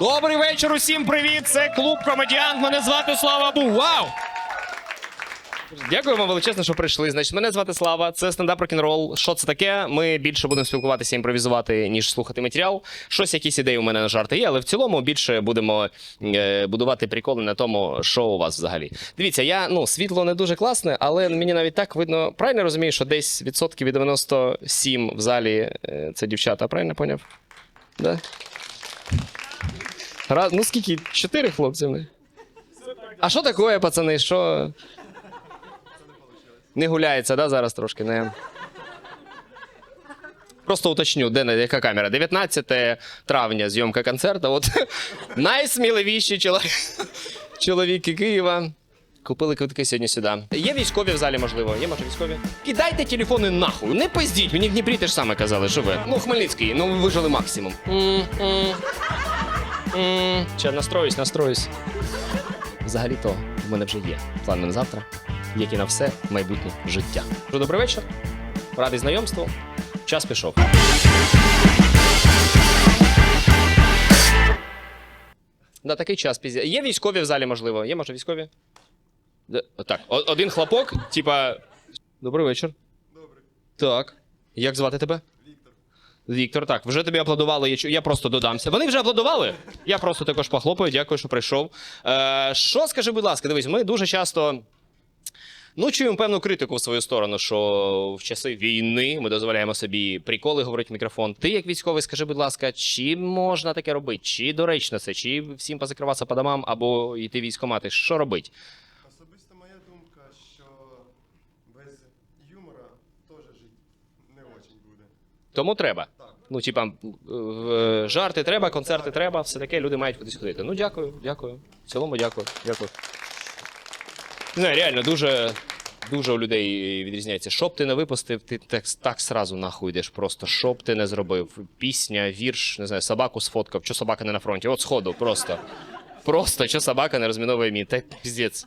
Добрий вечір усім привіт! Це клуб комедіант. Мене звати Слава Бу. Вау! Дякую вам величезно, що прийшли. Значить, мене звати Слава, це стендап рок-н-рол. Що це таке? Ми більше будемо спілкуватися, імпровізувати, ніж слухати матеріал. Щось, якісь ідеї у мене на жарти є, але в цілому більше будемо е, будувати приколи на тому, що у вас взагалі. Дивіться, я ну світло не дуже класне, але мені навіть так видно. Правильно розумію, що десь відсотків від 97 в залі е, це дівчата. Правильно поняв? Да? Раз, ну скільки? Чотири хлопці. А що таке, пацани? Що? Не гуляється, да, зараз трошки? Не. Просто уточню, де яка камера? 19 травня зйомка концерту. От найсміливіші чоло- чоловіки Києва. Купили квитки сьогодні сюди. Є військові в залі, можливо. Є, може, військові? Кидайте телефони нахуй. Не пиздіть. Мені в Дніпрі теж саме казали, що ви. Ну, Хмельницький, ну ви вижили максимум. М-м. М. Ще настроюсь, настроюсь. Взагалі-то в мене вже є план на завтра, як і на все майбутнє життя. Добрий вечір. Радий знайомству. Час пішов. Да, такий час пізня. Є військові в залі, можливо. Є, може, військові? Де- Так, о- один хлопок, типа. Добрий вечір. Добре, Так. Як звати тебе? Віктор. Так, вже тобі аплодували, я, чу- я просто додамся. Вони вже аплодували. Я просто також похлопаю, дякую, що прийшов. Е, що скажи, будь ласка, дивись, ми дуже часто. Ну, чуємо певну критику в свою сторону, що в часи війни ми дозволяємо собі приколи говорити в мікрофон. Ти, як військовий, скажи, будь ласка, чи можна таке робити? Чи доречно це? Чи всім позакриватися по домам або йти в військкомати? Що робить? Особисто моя думка, що без юмора теж жити не очень буде. Тому треба. Ну, типа, е, жарти треба, концерти треба, все таке, люди мають кудись ходити. Ну, дякую, дякую. В цілому дякую, дякую. Не, реально, дуже, дуже у людей відрізняється. Що б ти не випустив, ти так, так сразу нахуй йдеш. Просто що б ти не зробив. Пісня, вірш, не знаю, собаку сфоткав, що собака не на фронті. От сходу, просто. Просто, що собака не розміновує мін. Та піздець.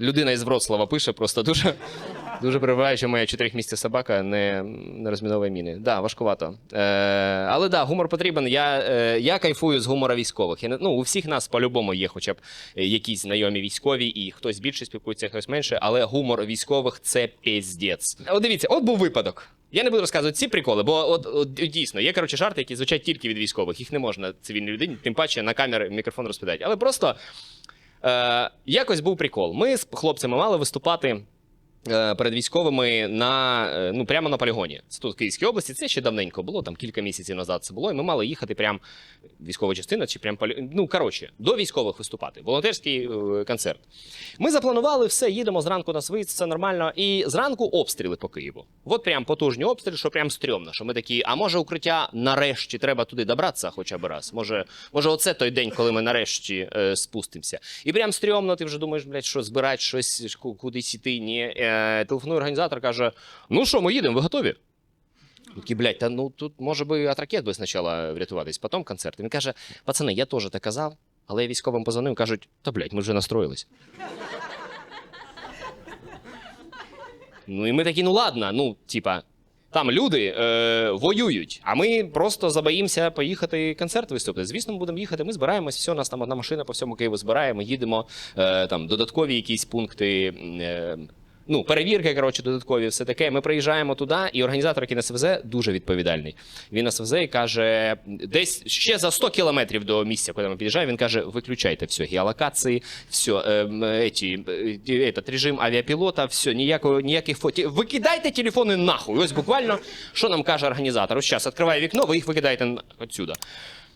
Людина із Вроцлава пише, просто дуже, дуже перебуває, що моя чотирьох місяців собака не, не розміновує міни. Да, важкувато. Е, але да, гумор потрібен. Я, е, я кайфую з гумора військових. Я, ну, у всіх нас по-любому є хоча б е, якісь знайомі військові, і хтось більше спілкується, хтось менше, але гумор військових це піздець. От дивіться, от був випадок. Я не буду розказувати ці приколи, бо от, от дійсно є коротше жарти, які звучать тільки від військових. Їх не можна цивільній людині, тим паче на камери мікрофон розповідати. Але просто Е, якось був прикол. Ми з хлопцями мали виступати. Е, Перед військовими на е, ну прямо на полігоні. Це тут в Київській області. Це ще давненько було, там кілька місяців назад це було. І ми мали їхати прямо військова частина, чи прям полі... ну коротше, до військових виступати. Волонтерський е, концерт. Ми запланували все, їдемо зранку на свист, все нормально. І зранку обстріли по Києву. От прям потужні обстріли, що прям стрьомно. Що ми такі, а може укриття нарешті треба туди добратися хоча б раз. Може, може, оце той день, коли ми нарешті е, спустимося. І прям стрьомно, ти вже думаєш, блядь, що збирати щось кудись іти. Ні. Е, телефонує організатор, каже: Ну що, ми їдемо, ви готові? Такі, блядь, та ну тут може би від ракет би спочатку врятуватись, потім концерт. Він каже: пацани, я теж так казав, але я військовим позвонив, кажуть, та блядь, ми вже настроїлись. Ну і ми такі, ну ладно, ну, типа, там люди е, воюють, а ми просто забоїмося поїхати концерт виступити. Звісно, ми будемо їхати, ми збираємось, все, у нас там одна машина по всьому Києву збираємо, їдемо, е, там додаткові якісь пункти. Е, Ну, перевірки, коротше, додаткові, все таке. Ми приїжджаємо туди, і організатор, який нас везе, дуже відповідальний. Він нас везе і каже: десь ще за 100 кілометрів до місця, куди ми під'їжджаємо, він каже: виключайте все, геолокації, все, е, еті, е, этот, режим авіапілота, все, ніякого, ніяких фото. Викидайте телефони нахуй. Ось буквально, що нам каже організатор. Ось зараз відкриває вікно, ви їх викидаєте отсюда.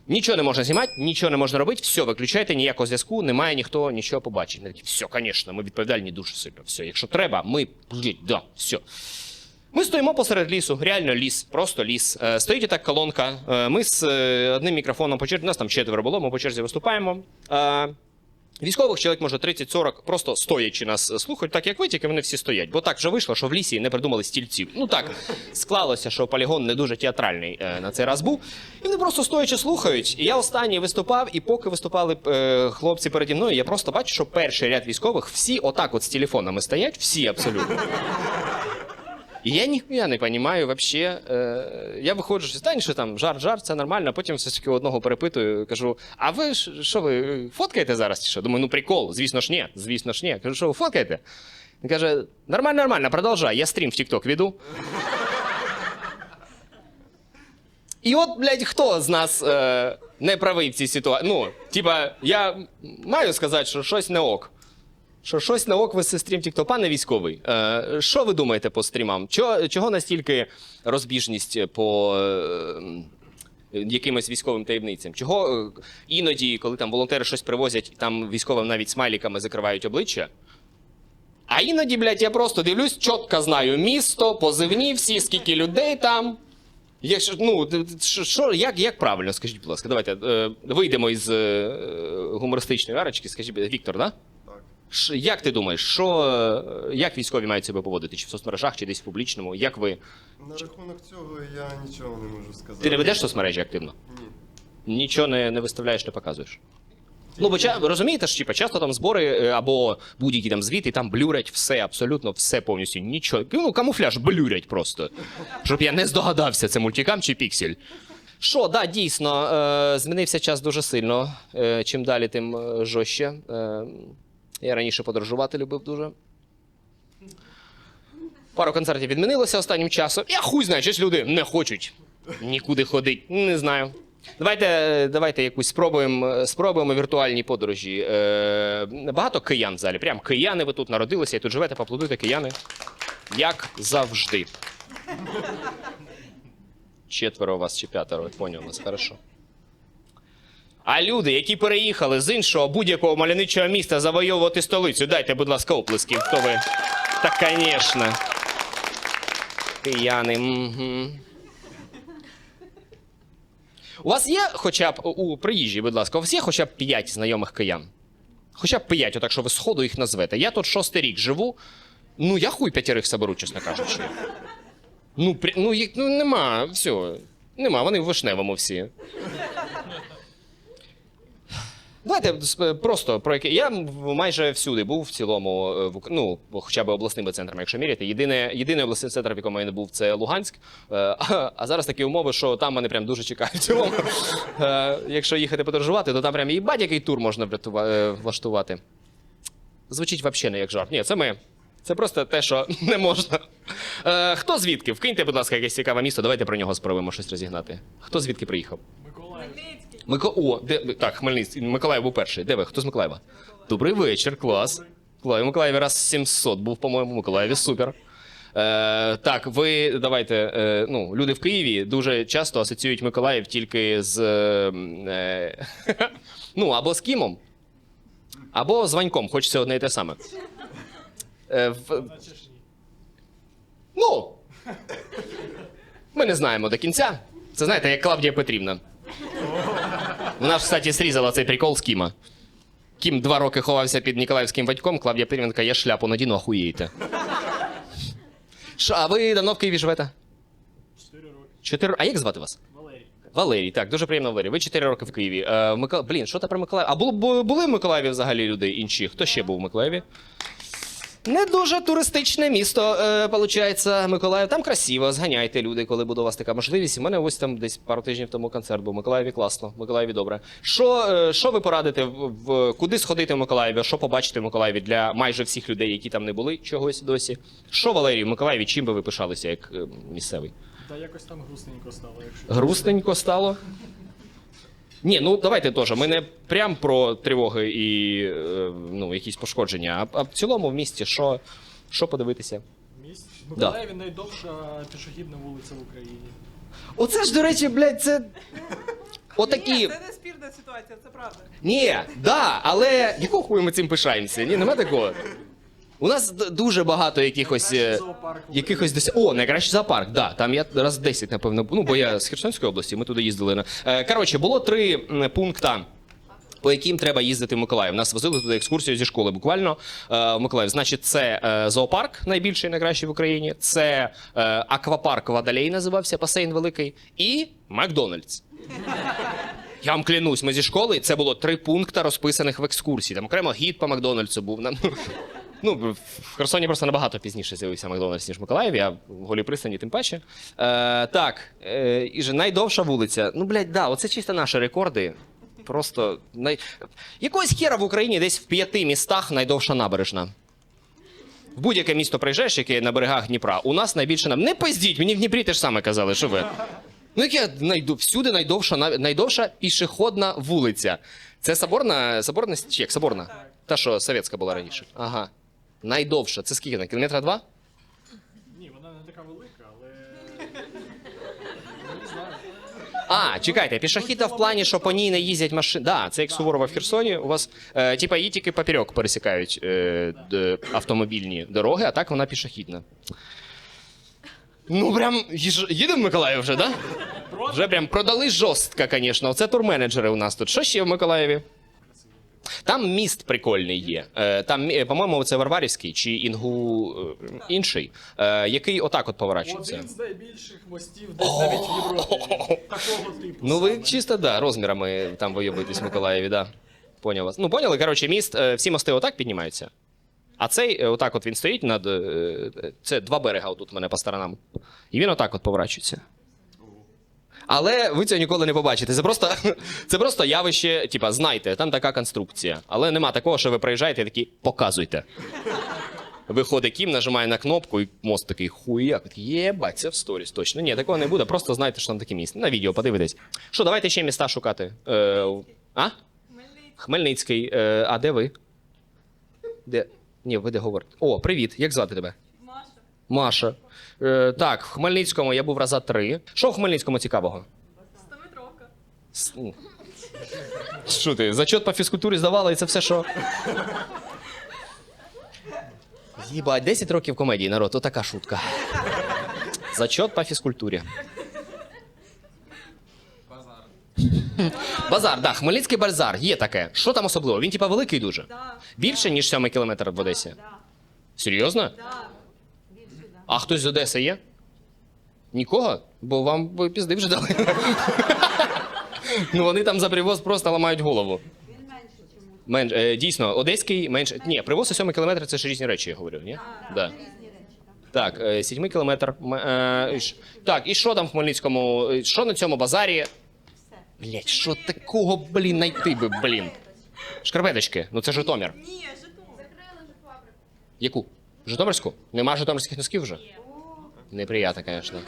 Нічого не можна знімати, нічого не можна робити, все, виключайте, ніякого зв'язку, немає ніхто нічого побачить. Такі, все, звісно, ми відповідальні дуже сильно. Все, якщо треба, ми блядь, да, все. Ми стоїмо посеред лісу, реально ліс, просто ліс. Стоїть стоїть так колонка. Е, ми з е, одним мікрофоном по черзі, нас там четверо було, ми по черзі виступаємо. Військових чоловік, може, 30-40, просто стоячи нас слухають, так як ви, тільки вони всі стоять. Бо так вже вийшло, що в лісі не придумали стільців. Ну так склалося, що полігон не дуже театральний е, на цей раз був. І вони просто стоячи слухають. І я останній виступав, і поки виступали е, хлопці переді мною, я просто бачу, що перший ряд військових всі отак от з телефонами стоять, всі абсолютно. І я ніхуя не розумію вообще. Е, я виходжу, що стань, що там жар-жар, це нормально, а потім все таки одного перепитую, кажу: а ви що ви фоткаєте зараз? Що? Думаю, ну прикол, звісно ж ні, звісно ж ні. Кажу, що ви фоткаєте? Він каже: нормально, нормально, продовжай, я стрім в TikTok веду. І от, блядь, хто з нас е, не правий в цій ситуації? Ну, типа, я маю сказати, що щось не ок. Що щось на ок вести стрім TikTok. Пане військовий, е, що ви думаєте по стрімам? Чого, чого настільки розбіжність по е, якимось військовим таємницям? Чого е, іноді, коли там волонтери щось привозять, там військовим навіть смайліками закривають обличчя? А іноді, блядь, я просто дивлюсь, чітко знаю місто, позивні всі, скільки людей там. Якщо, ну, що, як, як правильно, скажіть, будь ласка, давайте вийдемо із гумористичної арочки, скажіть, Віктор, да? Як ти думаєш, що, е, як військові мають себе поводити? Чи в соцмережах, чи десь в публічному? Як ви? На рахунок цього я нічого не можу сказати. Ти не ведеш соцмережі активно? Ні. Нічого не, не виставляєш, не показуєш. Ну, бо розумієте ж, типа, часто там збори е, або будь-які там звіти, там блюрять все, абсолютно все повністю. Нічого. Ну, камуфляж блюрять просто. Щоб я не здогадався, це мультикам чи піксель. Що, да, дійсно, е, змінився час дуже сильно. Е, чим далі, тим е, жорстче. Е, я раніше подорожувати любив дуже. Пару концертів відмінилося останнім часом. Я хуй знаю, щось люди не хочуть нікуди ходити. Не знаю. Давайте, давайте якусь спробуємо, спробуємо віртуальні подорожі. Е, багато киян в залі. Прям кияни, ви тут народилися і тут живете, поаплодуйте кияни. Як завжди. Четверо у вас чи п'ятеро, поняв вас, хорошо. А люди, які переїхали з іншого будь-якого мальовничого міста завойовувати столицю, дайте, будь ласка, оплесків, хто ви. Та, звісно. Кияни. Угу. У вас є хоча б у приїжджі, будь ласка, у вас є хоча б 5 знайомих киян? Хоча б 5, отак, що ви сходу їх назвете. Я тут шостий рік живу. Ну, я хуй п'ятерих соберу, чесно кажучи. Ну, при... ну, їх, ну нема, все. Нема, вони в вишневому всі. Давайте просто про яке. Я майже всюди був в цілому, е, в ну, хоча б обласними центрами, якщо міряти. Єдине, єдиний обласний центр, в якому я не був, це Луганськ. Е, А, зараз такі умови, що там мене прям дуже чекають. в цілому. Е, Якщо їхати подорожувати, то там прям і який тур можна влаштувати. Звучить взагалі не як жарт. Ні, це ми. Це просто те, що не можна. Хто звідки? Вкиньте, будь ласка, якесь цікаве місто, давайте про нього спробуємо щось розігнати. Хто звідки приїхав? Мико... О, де... так, Хмельницький. Миколаїв був перший. Де ви? Хто з Миколаєва? Добрий вечір, клас. У Миколаєві раз 700 був, по-моєму, Миколаєві супер. Е, так, ви давайте. Е, ну, люди в Києві дуже часто асоціюють Миколаїв тільки з. Е, е, ну, або з Кімом, або з Ваньком, хочеться одне і те саме. Е, в... Ну. Ми не знаємо до кінця. Це знаєте, як Клавдія Петрівна. Вона ж, кстати, зрізала цей прикол з Кіма. Кім два роки ховався під Ніколаївським батьком, Клавдія така, я шляпу надіну, охуєєте. Що, а ви давно в Києві живете? Чотири роки. Чотири. А як звати вас? Валерій. Валерій, так, дуже приємно, Валерій. Ви чотири роки в Києві. Е, Микола... Блін, що та про Миколаїв? А бу- бу- були в Миколаєві взагалі люди інші? Хто ще був в Миколаєві? Не дуже туристичне місто, е, виходить, Миколаїв. Там красиво, зганяйте люди, коли буде у вас така можливість. У мене ось там десь пару тижнів тому концерт був. В Миколаєві класно, Миколаєві добре. Що, е, що ви порадите, в- куди сходити в Миколаєві? Що побачити в Миколаєві для майже всіх людей, які там не були чогось досі? Що, Валерій, в Миколаєві, чим би ви пишалися як е, місцевий? Та якось там грустненько стало, якщо. Грустненько стало. Ні, ну давайте теж. Ми не прям про тривоги і е, ну, якісь пошкодження, а, а в цілому в місті що, що подивитися? Місць. Миколаєві найдовша пішохідна вулиця в Україні. Оце ж, до речі, блядь, це. Отакі. Ні, це не спірна ситуація, це правда. Ні, да, але якого хуя ми цим пишаємося? Ні, нема такого. У нас д- дуже багато якихось. е, Якихось десь. О, найкращий зоопарк, да. Там я раз 10, напевно, ну, бо я з Херсонської області, ми туди їздили. на- Е, Коротше, було три м, пункта. По яким треба їздити в Миколаїв. Нас возили туди екскурсію зі школи. Буквально е, в Миколаїв. Значить, це е, зоопарк, найбільший, найкращий в Україні. Це е, аквапарк Вадалей називався, басейн великий, і Макдональдс. Я вам клянусь, ми зі школи, це було три пункти, розписаних в екскурсії. Там окремо гід по Макдональдсу був. Нам- Ну, в Херсоні просто набагато пізніше з'явився Макдональдс, ніж в Миколаєві, а в Голій пристані тим паче. Е, так, е, і же найдовша вулиця. Ну, блядь, да, оце чисто наші рекорди. Просто най... якогось хера в Україні десь в п'яти містах найдовша набережна. В будь-яке місто приїжджаєш, яке на берегах Дніпра, у нас найбільше нам. Не пиздіть, мені в Дніпрі теж саме казали, що ви. Ну, яке найду... всюди найдовша, найдовша пішохідна вулиця. Це соборна, соборна чи як соборна? Та, що совєтська була раніше. Ага. Найдовша. Це скільки? На кілометра два? Ні, вона не така велика, але. Не знаю. А, чекайте, пішохідна в плані, що по ній не їздять машини. Да, це як Суворова в Херсоні. У вас, е, типа, її тільки поперек пересікають е, д- автомобільні дороги, а так вона пішохідна. Ну, прям їж- їдемо в Миколаїв вже, да? Вже прям продали жорстко, звісно. Оце турменеджери у нас тут. Що ще в Миколаєві? Там міст прикольний є. Е, Там, е, по-моєму, це Варварівський чи Інгу е, інший, який отак от поворачується. Один з найбільших мостів десь навіть в Європі. Такого типу. Ну, ви чисто, да, розмірами там вийобуєтесь в Миколаєві, да. Поняв вас. Ну, поняли, коротше, міст, всі мости отак піднімаються. А цей, отак от він стоїть над. Це два берега отут у мене по сторонам. І він отак от поворачується. Але ви цього ніколи не побачите. Це просто, це просто явище, типа, знайте, там така конструкція. Але нема такого, що ви приїжджаєте і такі показуйте. Виходить Кім, нажимає на кнопку, і мост такий хуяк. Єбать, це в сторіс точно. Ні, такого не буде. Просто знайте, що там таке місце. На відео подивитесь. Що, давайте ще міста шукати. Е, а? Хмельницький. Е, а де ви? Де? Ні, ви де говорите? О, привіт. Як звати тебе? Маша. Маша. Е, так, в Хмельницькому я був раза три. Що в Хмельницькому цікавого? Стометровка. С- ну. Що ти? Зачет по фізкультурі здавала і це все що? Єбать, 10 років комедії, народ, то така шутка. Зачет по фізкультурі. Базар. Базар, да, Хмельницький базар, є таке. Що там особливо? Він типа великий дуже. Да. Більше, ніж 7 кілометр в Одесі. Да. Серйозно? Да. А хтось з Одеси є? Нікого? Бо вам би пізди вже дали. ну вони там за привоз просто ламають голову. Він менше чомусь. Менш, е, дійсно, одеський менше. Ні, привоз і 7 кілометр це ж різні речі, я говорю, ні? Да. Різні речі там. Так, е, 7 кілометр. м- е, і ш- Так, і що там в Хмельницькому? е, Що на цьому базарі? Блять, що такого, блін, знайти би, блін. Шкарпеточки, ну це Житомир. Ні, Житомир. Яку? Житомирську? Нема житомирських носків вже? Неприятно, звісно.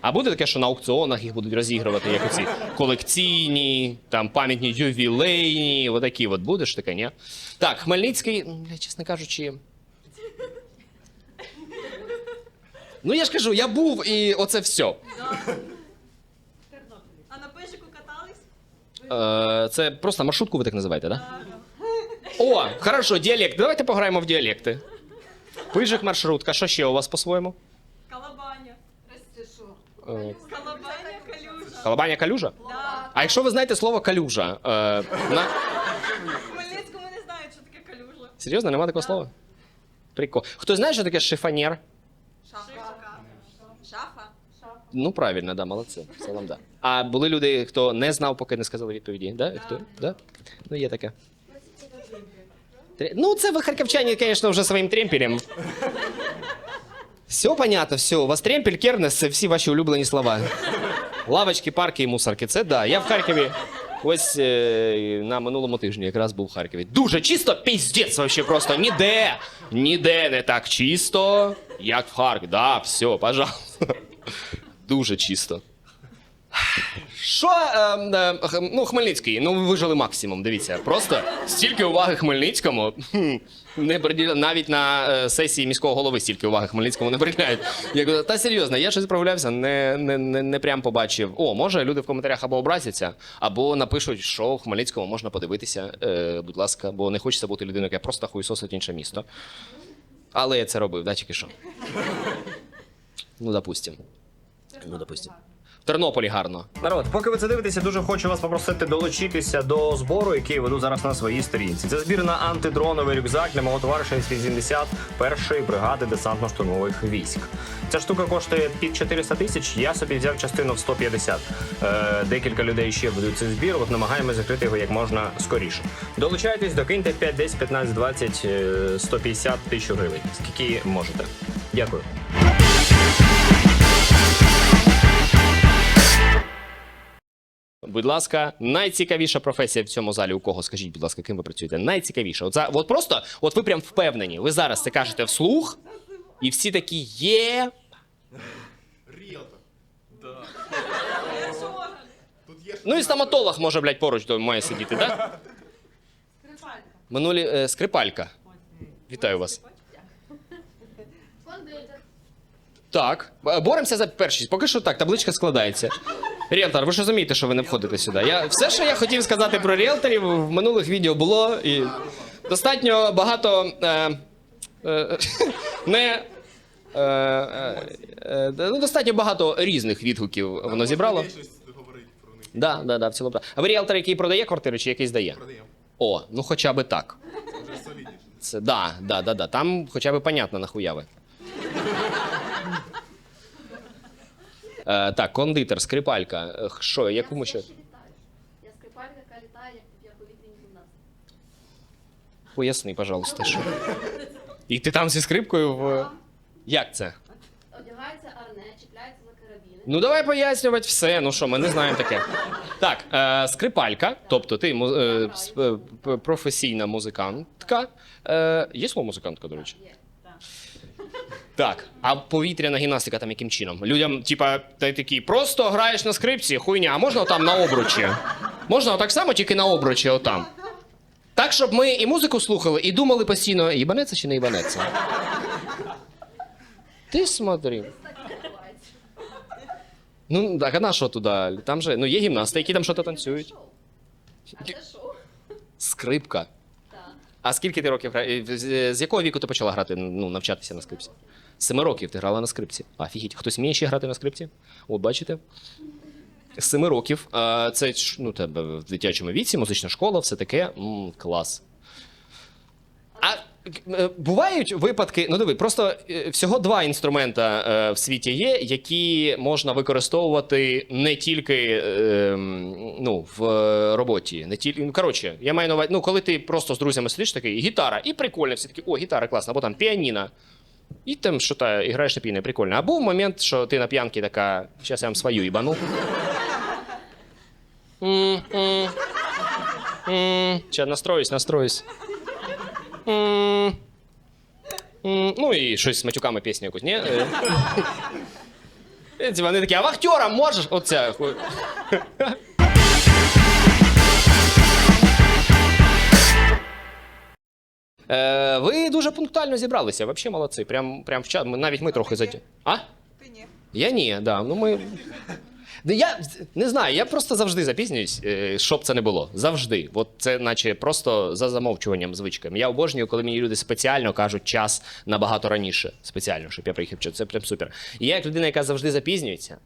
А буде таке, що на аукціонах їх будуть розігрувати, як оці колекційні, там пам'ятні ювілейні, отакі от будеш таке, ні? Так, Хмельницький, чесно кажучи. Ну я ж кажу, я був і оце все. А на пешику катались? Е, це просто маршрутку ви так називаєте, так? Да? О, хорошо, діалект. Давайте пограємо в діалекти. Пижик, маршрутка. Що ще у вас по-своєму? Калабаня. Е, Калабаня, калюжа. Колобаня калюжа? Да. А якщо ви знаєте слово калюжа, е, на... В Хмельницькому не знають, що таке калюжа. серйозно, нема такого слова? Прикол. Хто знає, що таке шифонєр? Шафа. Шафа. Ну, правильно, да, молодці. Салам, да. А були люди, хто не знав, поки не сказали відповіді. Да? Хто? Да? Ну, є таке. Ну, це ви харківчані, звісно, вже своїм тремпелем. Все понятно, все. У вас тремпель, кернес це всі ваші улюблені слова. Лавочки, парки і мусорки. Це да. Я в Харкові. Ось е, на минулому тижні якраз був в Харкові. Дуже чисто, піздець вообще просто. Ніде. Ніде не так чисто, як в Харкові. Да, все, пожалуйста. Дуже чисто. Що, е, е, ну, Хмельницький, ну ви вижили максимум, дивіться. Просто стільки уваги Хмельницькому. хм, Не приділя... Навіть на е, сесії міського голови стільки уваги Хмельницькому не приділяють. Я кажу, та серйозно, я щось прогулявся, не, не, не, не прям побачив. О, може, люди в коментарях або образяться, або напишуть, що в Хмельницькому можна подивитися, е, будь ласка, бо не хочеться бути людиною, яка просто хуйсосить інше місто. Але я це робив, да, тільки що. Ну, допустим. Ну, допустим. Тернополі гарно. Народ, поки ви це дивитеся, дуже хочу вас попросити долучитися до збору, який я веду зараз на своїй сторінці. Це збір на антидроновий рюкзак для мого товариша із 81-ї бригади десантно-штурмових військ. Ця штука коштує під 400 тисяч. Я собі взяв частину в 150. Е, декілька людей ще ведуть цей збір. От намагаємося закрити його як можна скоріше. Долучайтесь, докиньте 5, 10, 15, 20, е, 150 тисяч гривень. Скільки можете. Дякую. Будь ласка, найцікавіша професія в цьому залі. У кого скажіть, будь ласка, ким ви працюєте? Найцікавіша. От, за, от просто, от ви прям впевнені. Ви зараз це кажете вслух, і всі такі є. Ріелтор. Тут є Ну і стоматолог може, блядь, поруч то має сидіти, так? Скрипалька. Минулі е, скрипалька. Вітаю вас. Так, боремося за першість. Поки що так, табличка складається. Ріелтор, ви ж розумієте, що ви не входите сюди. Я, все, що я хотів сказати про ріелторів, в минулих відео було і достатньо багато е, е, не. Е, е, е, ну, достатньо багато різних відгуків воно зібрало. Да, да, да, в цілому. так. А ви ріелтор, який продає квартири чи який здає? Продаємо. О, ну хоча би так. Це да, да, да, да. Там хоча б понятно нахуя ви. Е, так, кондитер, скрипалька. Е, Що, яку ми ще? Я скрипалька, яка літає, як, як повітряні гімнасти. Поясни, пожалуйста, що. І ти там зі скрипкою в. Як це? Одягається арне, чіпляється за карабіни. Ну давай пояснювати все. Ну що, ми не знаємо таке. Так, е, скрипалька, тобто ти му- е, с- е, п- професійна музикантка. Е, є слово музикантка, до речі? Є. Так, а повітряна гімнастика там яким чином? Людям, типа, ти такий, просто граєш на скрипці, хуйня, а можна там на обручі? Можна так само, тільки на обручі, отам. Так, щоб ми і музику слухали, і думали постійно, їбанеться чи не їбанеться. Ти смотри. Ну, так а на що туди? Там же, ну, є гімнасти, які там щось танцюють. Скрипка. А скільки ти років граєш? З якого віку ти почала грати, ну, навчатися на скрипці? Семи років ти грала на скрипці. Офігеть. Хтось вміє ще грати на скрипці? От, бачите? Семи років. Це ну, тебе в дитячому віці, музична школа, все таке. М, клас. А е, бувають випадки, ну диви, просто е, всього два інструмента е, в світі є, які можна використовувати не тільки ну, в роботі. Не тільки, ну, коротше, я маю на увазі, ну, коли ти просто з друзями сидиш такий, гітара, і прикольно, всі такі, о, гітара класна, або там піаніно. І там що та і граєш на піаніно, прикольно. А був момент, що ти на п'янці така, зараз я вам свою їбану. М, м, м. Ща настроюсь, настроюсь. М, м, Ну і щось з матюками пісню якусь, ні? Е. І Вони такі, а вахтера можеш? Оце. Е, ви дуже пунктуально зібралися, взагалі молодці. Прям, прям в час. Навіть ми трохи заді. А? Ти ні. Я ні, да. Ну ми. Ну, Я не знаю, я просто завжди запізнююсь, е, щоб це не було. Завжди. От це, наче, просто за замовчуванням звичками. Я обожнюю, коли мені люди спеціально кажуть час набагато раніше. Спеціально, щоб я приїхав. Це прям супер. І я, як людина, яка завжди запізнюється,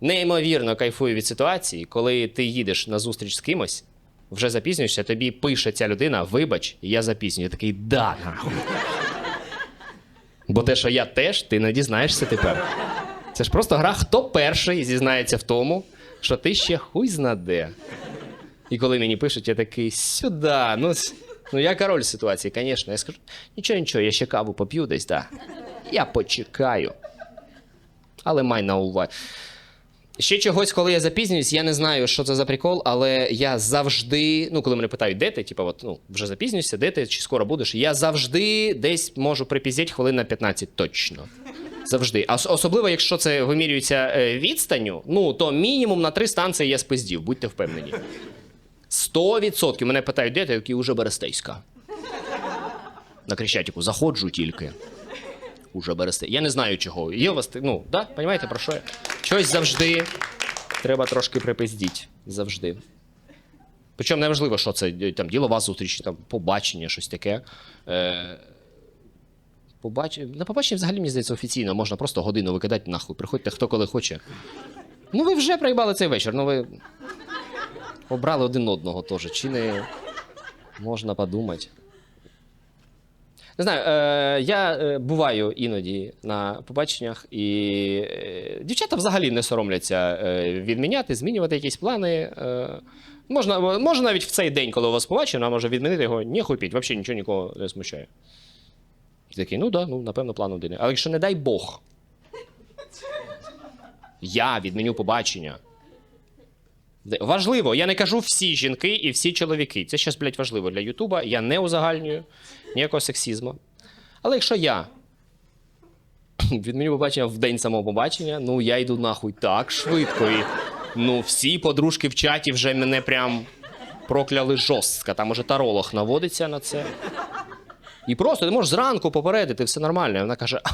неймовірно кайфую від ситуації, коли ти їдеш на зустріч з кимось, вже запізнюєшся, тобі пише ця людина, вибач, я запізнюю. Я такий, да. Бо те, що я теж, ти не дізнаєшся тепер. Це ж просто гра, хто перший зізнається в тому, що ти ще хуй знаде. І коли мені пишуть, я такий сюди. Ну, ну я король ситуації, звісно. Я скажу, нічого, нічого, я ще каву поп'ю десь, да. Я почекаю. Але май на увазі. Ще чогось, коли я запізнююсь, я не знаю, що це за прикол, але я завжди, ну, коли мене питають, де ти, типу, от, ну, вже запізнюєшся, де ти, чи скоро будеш, я завжди десь можу припіздіть хвилин на 15 точно. Завжди. А особливо, якщо це вимірюється е, відстанню, ну то мінімум на три станції я спиздів, будьте впевнені. Сто відсотків. Мене питають, де ти, я такий уже Берестейська. На Крещатику заходжу тільки. Уже Берестейська. Я не знаю чого. Є у вас, ну, да? Понімаєте, про що я? Щось завжди треба трошки припиздіть. Завжди. Причому неважливо, що це е, там ділова зустріч, там побачення, щось таке. Е, Побач... На побачення взагалі, мені здається, офіційно можна просто годину викидати нахуй. Приходьте хто коли хоче. Ну, ви вже проїбали цей вечір. Ну ви обрали один одного теж. Чи не можна подумати? Не знаю, е, я е, буваю іноді на побаченнях, і е, дівчата взагалі не соромляться е, відміняти, змінювати якісь плани. Е, можна, можна навіть в цей день, коли у вас побачення, може відмінити його, не хупіть, взагалі нічого нікого не смущає. І такий, ну да, ну напевно, план один. Але якщо не дай Бог, я відміню побачення. Важливо, я не кажу всі жінки і всі чоловіки. Це щас, блядь, важливо для Ютуба. Я не узагальнюю ніякого сексізму. Але якщо я відміню побачення в день самого побачення, ну я йду нахуй так швидко. І, ну, всі подружки в чаті вже мене прям прокляли жорстко. Там уже таролог наводиться на це. І просто ти можеш зранку попередити, все нормально. І вона каже: «А,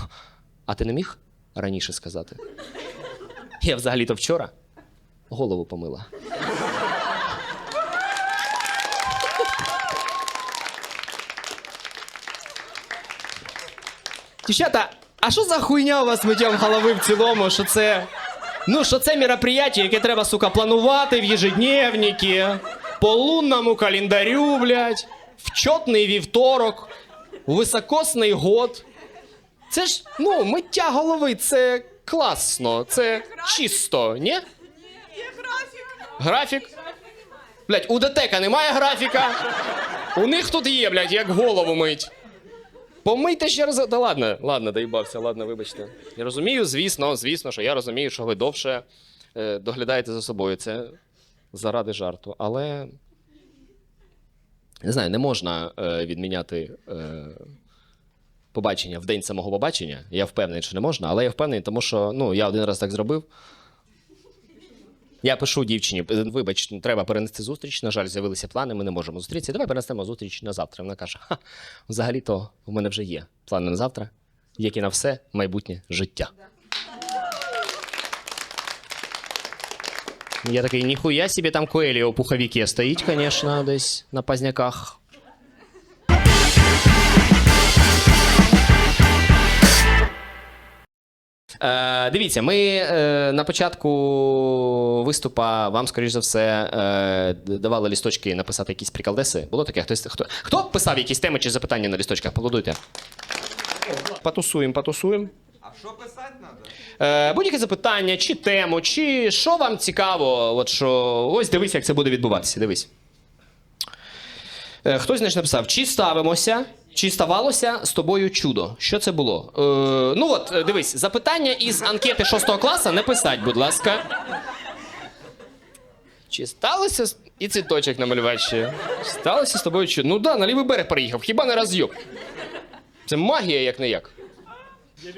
а ти не міг раніше сказати? Я взагалі-то вчора голову помила. Дівчата, а що за хуйня у вас миттям голови в цілому? Що це. Ну, що це мероприятие, яке треба, сука, планувати в ежедневнике, по лунному календарю, блядь, в чотний вівторок, у високосний год. Це ж, ну, миття голови, це класно, це чисто, ні? Графік. Блядь, у ДТЕКа немає графіка. У них тут є, блядь, як голову мить. Помийте ще раз. Та ладно, ладно, доїбався, ладно, вибачте. Я розумію, звісно, звісно, що я розумію, що ви довше е, доглядаєте за собою. Це заради жарту. Але. Не знаю, не можна е, відміняти е, побачення в день самого побачення. Я впевнений, що не можна, але я впевнений, тому що ну, я один раз так зробив. Я пишу дівчині, «Е, вибач, треба перенести зустріч. На жаль, з'явилися плани, ми не можемо зустрітися. Давай перенесемо зустріч на завтра. Вона каже: Ха, взагалі-то в мене вже є плани на завтра, як і на все майбутнє життя. Я такий, ніхуя собі там Коеліо у пуховіки стоїть, звісно, десь на пазняках. Е, дивіться, ми е, на початку виступа вам, скоріш за все, е, давали лісточки написати якісь приколдеси. Було таке? Хтось, хто, хто писав якісь теми чи запитання на лісточках? Поплодуйте. Потусуємо, потусуємо. А що писати треба? Е, будь-яке запитання, чи тему, чи що вам цікаво, от що. Ось дивись, як це буде відбуватися. Дивись. Е, хтось значить написав: чи ставимося, чи ставалося з тобою чудо? Що це було? Е, ну от, е, дивись, запитання із анкети 6 класу не писать, будь ласка. Чи сталося з- і цвіточок? Чи Сталося з тобою чудо? Ну да, на лівий берег переїхав, хіба не роз'єб? Це магія, як не як.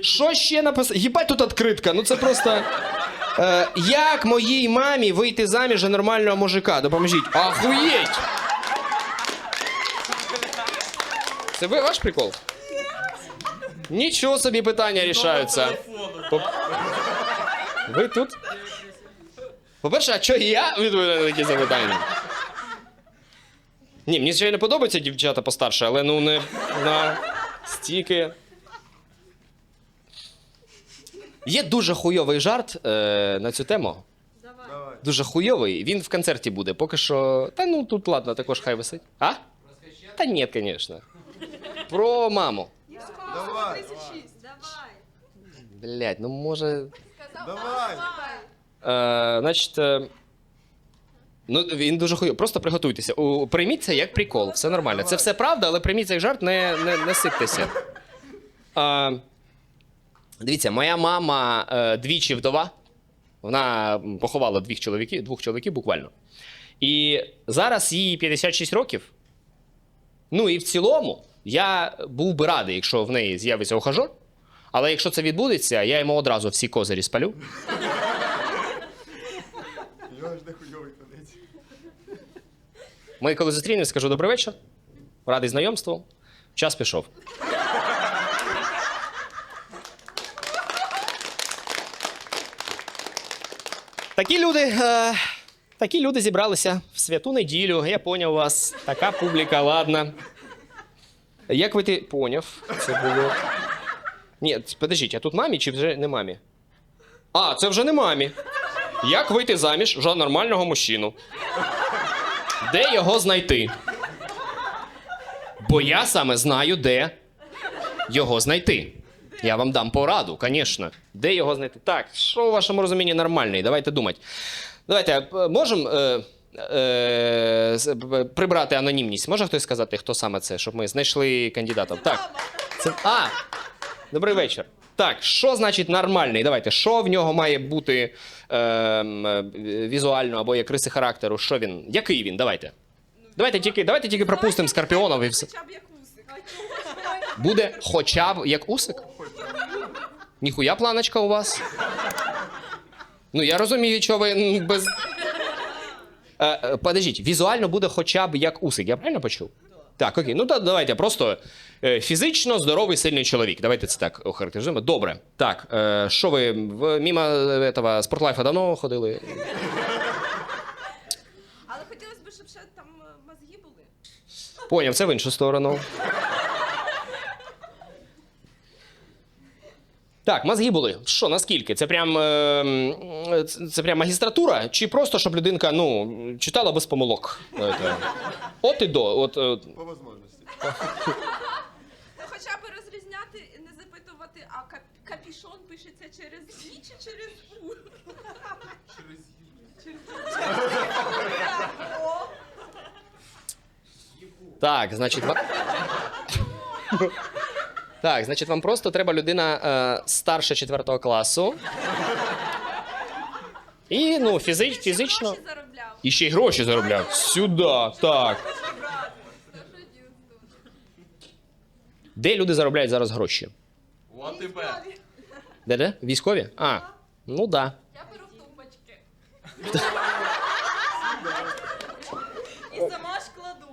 Що ще написати? Їбать тут відкритка. Ну це просто. Е, як моїй мамі вийти заміж за нормального мужика? Допоможіть. Ахуєть! Це ви ваш прикол? Нічого собі питання рішаються. По- Ви тут? По-перше, а що я відповідаю на такі запитання? Ні, мені звичайно подобаються дівчата постарше, але ну не на стільки. Є дуже хуйовий жарт е, на цю тему. Давай. Дуже хуйовий. Він в концерті буде. Поки що. Та ну тут ладно, також хай висить. А? Та ні, звісно. Про маму. Давай. Блять, ну може. Давай. Е, значить. Е, ну, він дуже хуйовий. Просто приготуйтеся. У, прийміть це як прикол. Все нормально. Це все правда, але прийміть цей жарт, не, не, не сиптеся. Е, дивіться, моя мама е, двічі вдова. Вона м, поховала двох чоловіків, двох чоловіків буквально. І зараз їй 56 років. Ну і в цілому, я був би радий, якщо в неї з'явиться ухажор. Але якщо це відбудеться, я йому одразу всі козирі спалю. Ми коли зустрінемось, скажу добрий вечір. Радий знайомству. Час пішов. Такі люди, е, такі люди зібралися в святу неділю. Я поняв вас. Така публіка, ладно. Як ви ти поняв? Це було. Ні, подождіть, а тут мамі чи вже не мамі? А, це вже не мамі. Як вийти заміж за нормального мужчину? Де його знайти? Бо я саме знаю, де його знайти. Я вам дам пораду, звісно. Де його знайти? Так, що у вашому розумінні нормальний? Давайте думати. Давайте, е, можемо е, е, прибрати анонімність? Може хтось сказати, хто саме це, щоб ми знайшли кандидата? Так. Це, а, добрий вечір. Так, що значить нормальний? Давайте, що в нього має бути е, е, візуально або як риси характеру? Що він? Який він? Давайте. Давайте тільки, давайте тільки пропустимо Скорпіонов і все. Хоча б як усик. Буде хоча б як усик? Ніхуя планочка у вас? Ну, я розумію, що ви без. Е, е, подождіть, візуально буде хоча б як усик, я правильно почув? Так, окей. Ну та давайте просто е, фізично здоровий сильний чоловік. Давайте це так охарактеризуємо. Добре. Так, е, що ви в мімо е, этого, спортлайфа давно ходили? Але хотілося б, щоб ще там мозги були. Поняв, це в іншу сторону. Так, мозги були. Що, наскільки? Це прям, е, це- прям магістратура? Чи просто, щоб людинка ну, читала без помилок? Е. От і до. От, е, По можливості. Ну, хоча б розрізняти не запитувати, а кап- капішон пишеться через І чи через У? Через Так, значить. Так, значить, вам просто треба людина е, старше 4 класу. І ну, фізич, Ще фізично. гроші заробляв. І ще й гроші заробляв. Сюди, так. Де люди заробляють зараз гроші? От і бе. Де де? Військові? А, ну да. Я беру тумбочки. І сама ж кладу.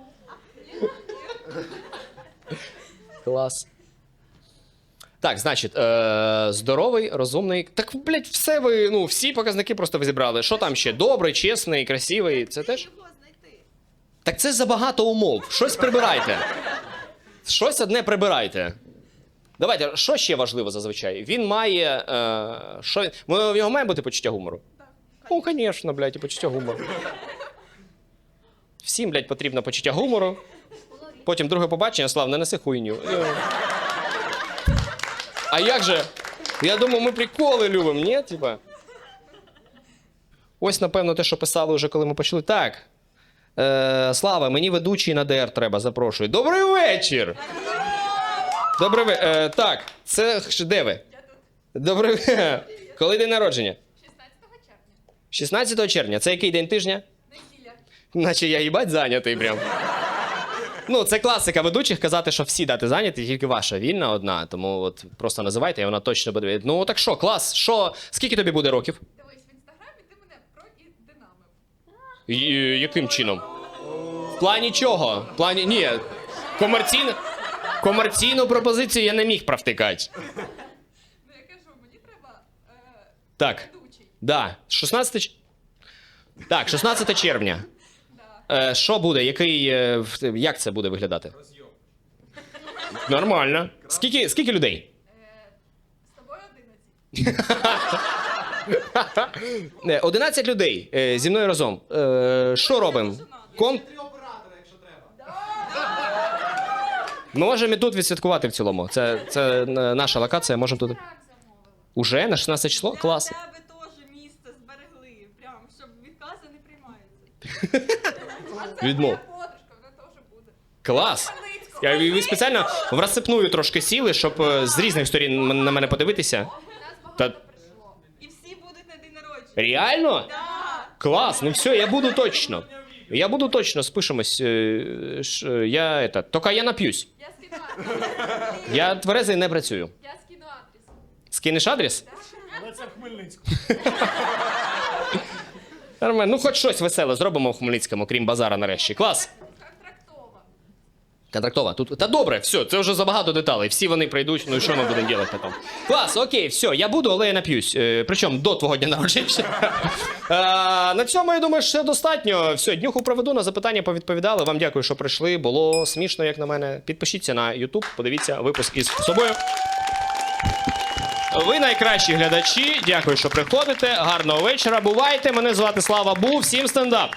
Клас. Так, значить, е, здоровий, розумний. Так, блядь, все ви, ну, всі показники просто ви зібрали. Що там ще? Добрий, чесний, красивий. Це теж? Так це забагато умов. Щось прибирайте. Щось одне прибирайте. Давайте, що ще важливо зазвичай? Він має. Е, що, в нього має бути почуття гумору? Ну, звісно, блядь, і почуття гумору. Всім, блядь, потрібно почуття гумору. Потім друге побачення, Слав, не неси хуйню. А як же? Я думаю, ми приколи любимо, ні? Типа. Ось, напевно, те, що писали вже, коли ми почали. Так. Е, Слава, мені ведучий на ДР треба, запрошую. Добрий вечір! Добрий вечір. Е, так, це де ви? Добрий вечір. Коли день народження? 16 червня. 16 червня. Це який день тижня? Неділя. Наче я їбать зайнятий прям. Ну, це класика ведучих казати, що всі дати зайняті, тільки ваша вільна одна. Тому от просто називайте, і вона точно буде. Ну так що, клас, що? Скільки тобі буде років? Дивись, в інстаграмі ти мене проідинамив. І- яким чином? В плані чого? В плані. Ні. Комерційну, комерційну пропозицію я не міг провтикати. Ну я кажу, мені треба е, Так. ведучий. Да. 16 ч- Так, 16 червня. Е, що буде? Який. е, в- як це буде виглядати? Нормально. Скільки, скільки людей? Е, з тобою 11. Е, 11 людей е, зі мною разом. Е, що робимо? Кон... Ми можемо і тут відсвяткувати в цілому. Це, це е, наша локація, можемо тут. Так замовила. Уже на 16 число? Клас. Для тебе теж місце зберегли. Прям, щоб відкази не приймаються. Відмов. Клас. Я, ви спеціально в розсипную трошки сіли, щоб е, з різних сторін на мене подивитися. Нас багато Та- прийшло. І всі будуть на день народження. Реально? Да. Клас, ну все, я буду точно. Я буду точно, спишемось. е, ш- Я это, тільки я нап'юсь. Я скину адрес. Я тверезий не працюю. Я скину адрес. Скинеш адрес? Але це в Хмельницьку. Нормально. Ну, хоч щось веселе зробимо в Хмельницькому, крім базара нарешті. Клас. Контрактова. Контрактова. Тут та добре, все, це вже забагато деталей. Всі вони прийдуть. Ну і що ми будемо робити потім? Клас, окей, все, я буду, але я нап'юсь. Е, причому до твого дня народження. Е, на цьому я думаю, що достатньо. Все, днюху проведу на запитання повідповідали. Вам дякую, що прийшли. Було смішно, як на мене. Підпишіться на YouTube, подивіться випуск із собою. Ви найкращі глядачі. Дякую, що приходите. Гарного вечора. Бувайте. Мене звати Слава Бу. Всім стендап.